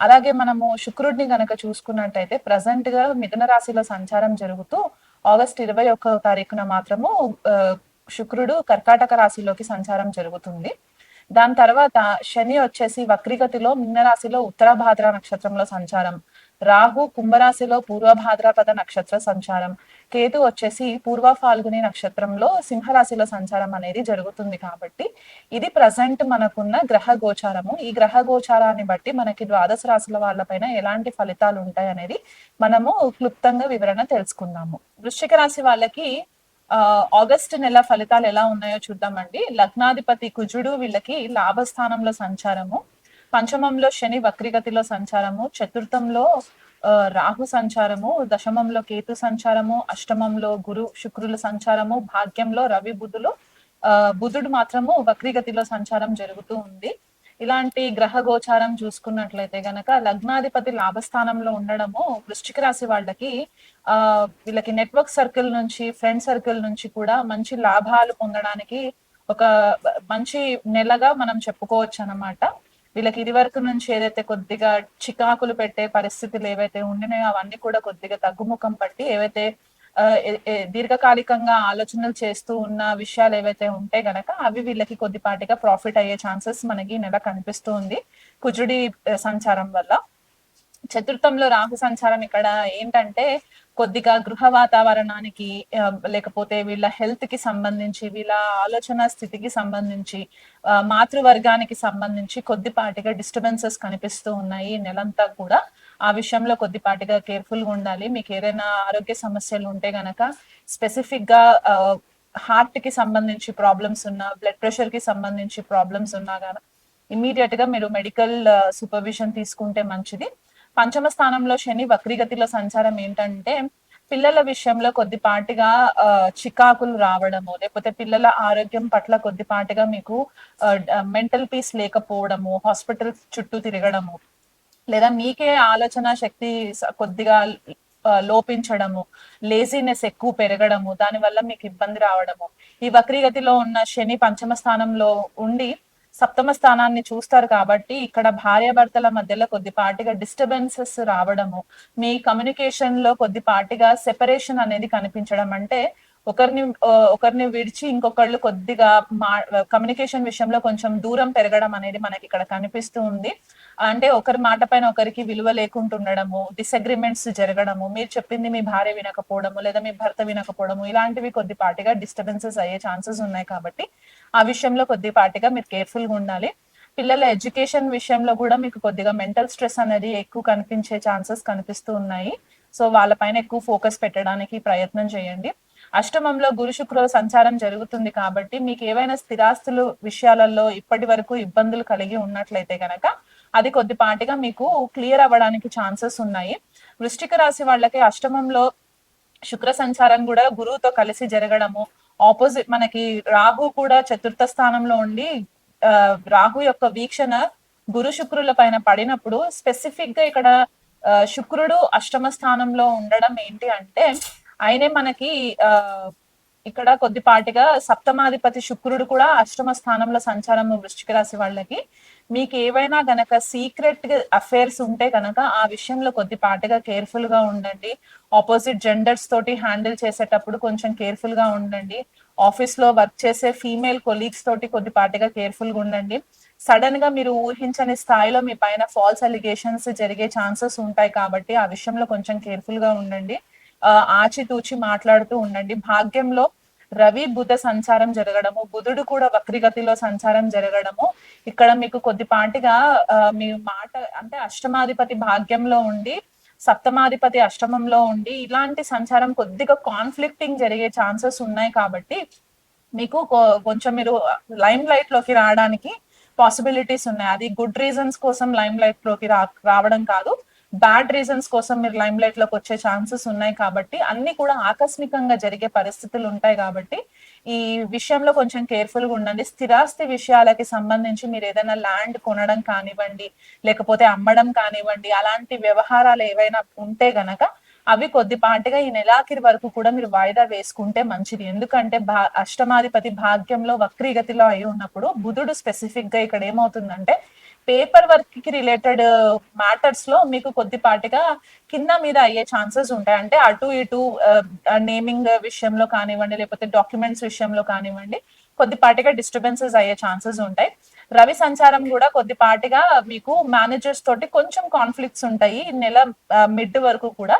అలాగే మనము శుక్రుడిని గనక చూసుకున్నట్టయితే ప్రజెంట్గా మిథున రాశిలో సంచారం జరుగుతూ ఆగస్ట్ ఇరవై ఒక్క తారీఖున మాత్రము శుక్రుడు కర్కాటక రాశిలోకి సంచారం జరుగుతుంది. దాని తర్వాత శని వచ్చేసి వక్రిగతిలో మిథున రాశిలో ఉత్తరాభాద్ర నక్షత్రంలో సంచారం. రాహు కుంభరాశిలో పూర్వభాద్రపద నక్షత్ర సంచారం. కేతు వచ్చేసి పూర్వ ఫాల్గుని నక్షత్రంలో సింహరాశిలో సంచారం అనేది జరుగుతుంది కాబట్టి ఇది ప్రజెంట్ మనకున్న గ్రహ గోచారము. ఈ గ్రహ గోచారాన్ని బట్టి మనకి ద్వాదశ రాశుల వాళ్ళపైన ఎలాంటి ఫలితాలు ఉంటాయి అనేది మనము క్లుప్తంగా వివరణ తెలుసుకుందాము. వృశ్చిక రాశి వాళ్ళకి ఆగస్ట్ నెల ఫలితాలు ఎలా ఉన్నాయో చూద్దామండి. లగ్నాధిపతి కుజుడు వీళ్ళకి లాభస్థానంలో సంచారము. పంచమంలో శని వక్రిగతిలో సంచారము. చతుర్థంలో రాహు సంచారము దశమంలో కేతు సంచారము అష్టమంలో గురు శుక్రుల సంచారము భాగ్యంలో రవి బుధులు ఆ బుధుడు మాత్రము వక్రీగతిలో సంచారం జరుగుతూ ఉంది. ఇలాంటి గ్రహ గోచారం చూసుకున్నట్లయితే గనక లగ్నాధిపతి లాభస్థానంలో ఉండడము వృశ్చిక రాశి వాళ్ళకి ఆ వీళ్ళకి నెట్వర్క్ సర్కిల్ నుంచి ఫ్రెండ్ సర్కిల్ నుంచి కూడా మంచి లాభాలు పొందడానికి ఒక మంచి నెలగా మనం చెప్పుకోవచ్చు అన్నమాట వీళ్ళకి ఇది వరకు నుంచి ఏదైతే కొద్దిగా చికాకులు పెట్టే పరిస్థితులు ఏవైతే ఉండినాయో అవన్నీ కూడా కొద్దిగా తగ్గుముఖం పట్టి ఏవైతే దీర్ఘకాలికంగా ఆలోచనలు చేస్తూ ఉన్న విషయాలు ఏవైతే ఉంటే గనక అవి వీళ్ళకి కొద్దిపాటిగా ప్రాఫిట్ అయ్యే ఛాన్సెస్ మనకి ఈ నెల కనిపిస్తూ ఉంది. కుజుడి సంచారం వల్ల. చతుర్థంలో రాహు సంచారం ఇక్కడ ఏంటంటే కొద్దిగా గృహ వాతావరణానికి లేకపోతే వీళ్ళ హెల్త్కి సంబంధించి వీళ్ళ ఆలోచన స్థితికి సంబంధించి మాతృవర్గానికి సంబంధించి కొద్దిపాటిగా డిస్టర్బెన్సెస్ కనిపిస్తూ ఉన్నాయి ఈ నెలంతా కూడా. ఆ విషయంలో కొద్దిపాటిగా కేర్ఫుల్గా ఉండాలి. మీకు ఏదైనా ఆరోగ్య సమస్యలు ఉంటే గనక స్పెసిఫిక్గా హార్ట్కి సంబంధించి ప్రాబ్లమ్స్ ఉన్నా బ్లడ్ ప్రెషర్కి సంబంధించి ప్రాబ్లమ్స్ ఉన్నా కానీ ఇమీడియట్గా మీరు మెడికల్ సూపర్విజన్ తీసుకుంటే మంచిది. పంచమ స్థానంలో శని వక్రీగతిలో సంచారం ఏంటంటే పిల్లల విషయంలో కొద్దిపాటిగా చికాకులు రావడము లేకపోతే పిల్లల ఆరోగ్యం పట్ల కొద్దిపాటిగా మీకు మెంటల్ పీస్ లేకపోవడము హాస్పిటల్ చుట్టూ తిరగడము లేదా మీకే ఆలోచన శక్తి కొద్దిగా లోపించడము లేజీనెస్ ఎక్కువ పెరగడము దానివల్ల మీకు ఇబ్బంది రావడము. ఈ వక్రీగతిలో ఉన్న శని పంచమ స్థానంలో ఉండి సప్తమ స్థానాన్ని చూస్తారు కాబట్టి ఇక్కడ భార్యాభర్తల మధ్యలో కొద్దిపాటిగా డిస్టర్బెన్సెస్ రావడము మీ కమ్యూనికేషన్లో కొద్దిపాటిగా సెపరేషన్ అనేది కనిపించడం అంటే ఒకరిని ఒకరిని విడిచి ఇంకొకళ్ళు కొద్దిగా మా కమ్యూనికేషన్ విషయంలో కొంచెం దూరం పెరగడం అనేది మనకి ఇక్కడ కనిపిస్తూ ఉంది. అంటే ఒకరి మాట పైన ఒకరికి విలువ లేకుండా ఉండడము డిసగ్రిమెంట్స్ జరగడము మీరు చెప్పింది మీ భార్య వినకపోవడము లేదా మీ భర్త వినకపోవడము ఇలాంటివి కొద్దిపాటిగా డిస్టర్బెన్సెస్ అయ్యే ఛాన్సెస్ ఉన్నాయి కాబట్టి ఆ విషయంలో కొద్దిపాటిగా మీరు కేర్ఫుల్గా ఉండాలి. పిల్లల ఎడ్యుకేషన్ విషయంలో కూడా మీకు కొద్దిగా మెంటల్ స్ట్రెస్ అనేది ఎక్కువ కనిపించే ఛాన్సెస్ కనిపిస్తూ ఉన్నాయి. సో వాళ్ళపైన ఎక్కువ ఫోకస్ పెట్టడానికి ప్రయత్నం చేయండి. అష్టమంలో గురు శుక్రుల సంచారం జరుగుతుంది కాబట్టి మీకు ఏవైనా స్థిరాస్తులు విషయాలలో ఇప్పటి వరకు ఇబ్బందులు కలిగి ఉన్నట్లయితే గనక అది కొద్దిపాటిగా మీకు క్లియర్ అవ్వడానికి ఛాన్సెస్ ఉన్నాయి. వృష్టిక రాశి వాళ్ళకి అష్టమంలో శుక్ర సంచారం కూడా గురువుతో కలిసి జరగడము ఆపోజిట్ మనకి రాహు కూడా చతుర్థ స్థానంలో ఉండి ఆ, రాహు యొక్క వీక్షణ గురు శుక్రుల పైన పడినప్పుడు స్పెసిఫిక్గా ఇక్కడ ఆ, శుక్రుడు అష్టమ స్థానంలో ఉండడం ఏంటి అంటే ఆయనే మనకి ఆ ఇక్కడ కొద్దిపాటిగా సప్తమాధిపతి శుక్రుడు కూడా అష్టమ స్థానంలో సంచారం వృశ్చిక రాశి వాళ్ళకి. మీకు ఏవైనా గనక సీక్రెట్ అఫైర్స్ ఉంటే గనక ఆ విషయంలో కొద్దిపాటిగా కేర్ఫుల్గా ఉండండి. ఆపోజిట్ జెండర్స్ తోటి హ్యాండిల్ చేసేటప్పుడు కొంచెం కేర్ఫుల్గా ఉండండి. ఆఫీస్లో వర్క్ చేసే ఫీమేల్ కొలీగ్స్ తోటి కొద్దిపాటిగా కేర్ఫుల్గా ఉండండి. సడన్గా మీరు ఊహించని స్థాయిలో మీ పైన ఫాల్స్ అలిగేషన్స్ జరిగే ఛాన్సెస్ ఉంటాయి కాబట్టి ఆ విషయంలో కొంచెం కేర్ఫుల్గా ఉండండి. ఆచితూచి మాట్లాడుతూ ఉండండి. భాగ్యంలో రవి బుధ సంచారం జరగడము బుధుడు కూడా వక్రిగతిలో సంచారం జరగడము. ఇక్కడ మీకు కొద్దిపాటిగా మీ మాట అంటే అష్టమాధిపతి భాగ్యంలో ఉండి సప్తమాధిపతి అష్టమంలో ఉండి ఇలాంటి సంచారం కొద్దిగా కాన్ఫ్లిక్టింగ్ జరిగే ఛాన్సెస్ ఉన్నాయి కాబట్టి మీకు కొ- కొంచెం మీరు లైమ్ లైట్లోకి రావడానికి పాసిబిలిటీస్ ఉన్నాయి. అది గుడ్ రీజన్స్ కోసం లైమ్ లైట్లోకి రా రావడం కాదు. బ్యాడ్ రీజన్స్ కోసం మీరు లైమ్ లైట్లోకి వచ్చే ఛాన్సెస్ ఉన్నాయి కాబట్టి అన్ని కూడా ఆకస్మికంగా జరిగే పరిస్థితులు ఉంటాయి కాబట్టి ఈ విషయంలో కొంచెం కేర్ఫుల్గా ఉండండి. స్థిరాస్తి విషయాలకి సంబంధించి మీరు ఏదైనా ల్యాండ్ కొనడం కానివ్వండి లేకపోతే అమ్మడం కానివ్వండి అలాంటి వ్యవహారాలు ఏవైనా ఉంటే గనక అవి కొద్దిపాటిగా ఈ నెలాఖరి వరకు కూడా మీరు వాయిదా వేసుకుంటే మంచిది. ఎందుకంటే భా అష్టమాధిపతి భాగ్యంలో వక్రీగతిలో అయి ఉన్నప్పుడు బుధుడు స్పెసిఫిక్గా ఇక్కడ ఏమవుతుందంటే పేపర్ వర్క్కి రిలేటెడ్ మ్యాటర్స్లో మీకు కొద్దిపాటిగా కింద మీద అయ్యే ఛాన్సెస్ ఉంటాయి. అంటే అటు ఇటు నేమింగ్ విషయంలో కానివ్వండి లేకపోతే డాక్యుమెంట్స్ విషయంలో కానివ్వండి కొద్దిపాటిగా డిస్టర్బెన్సెస్ అయ్యే ఛాన్సెస్ ఉంటాయి. రవి సంచారం కూడా కొద్దిపాటిగా మీకు మేనేజర్స్ తోటి కొంచెం కాన్ఫ్లిక్ట్స్ ఉంటాయి. ఈ నెల మిడ్ వరకు కూడా.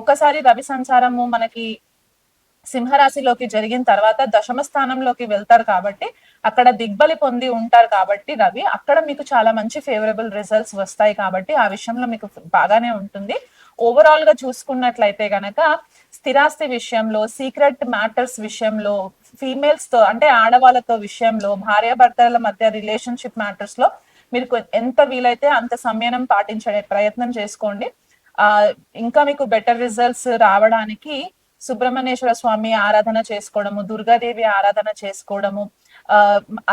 ఒకసారి రవి సంచారము మనకి సింహరాశిలోకి జరిగిన తర్వాత దశమ స్థానంలోకి వెళ్తారు కాబట్టి అక్కడ దిగ్బలి పొంది ఉంటారు కాబట్టి రవి అక్కడ మీకు చాలా మంచి ఫేవరబుల్ రిజల్ట్స్ వస్తాయి కాబట్టి ఆ విషయంలో మీకు బాగానే ఉంటుంది. ఓవరాల్గా చూసుకున్నట్లయితే గనక స్థిరాస్తి విషయంలో సీక్రెట్ మ్యాటర్స్ విషయంలో ఫీమేల్స్తో అంటే ఆడవాళ్ళతో విషయంలో భార్యాభర్తల మధ్య రిలేషన్షిప్ మ్యాటర్స్లో మీరు ఎంత వీలైతే అంత సంయనం పాటించే ప్రయత్నం చేసుకోండి. ఆ ఇంకా మీకు బెటర్ రిజల్ట్స్ రావడానికి సుబ్రహ్మణ్యేశ్వర స్వామి ఆరాధన చేసుకోవడము దుర్గాదేవి ఆరాధన చేసుకోవడము ఆ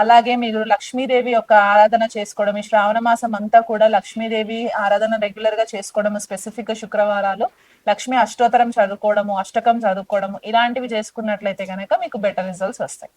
అలాగే మీరు లక్ష్మీదేవి యొక్క ఆరాధన చేసుకోవడం ఈ శ్రావణ మాసం అంతా కూడా లక్ష్మీదేవి ఆరాధన రెగ్యులర్గా చేసుకోవడము స్పెసిఫిక్గా శుక్రవారాలు లక్ష్మి అష్టోత్తరం చదువుకోవడము అష్టకం చదువుకోవడము ఇలాంటివి చేసుకున్నట్లయితే కనుక మీకు బెటర్ రిజల్ట్స్ వస్తాయి.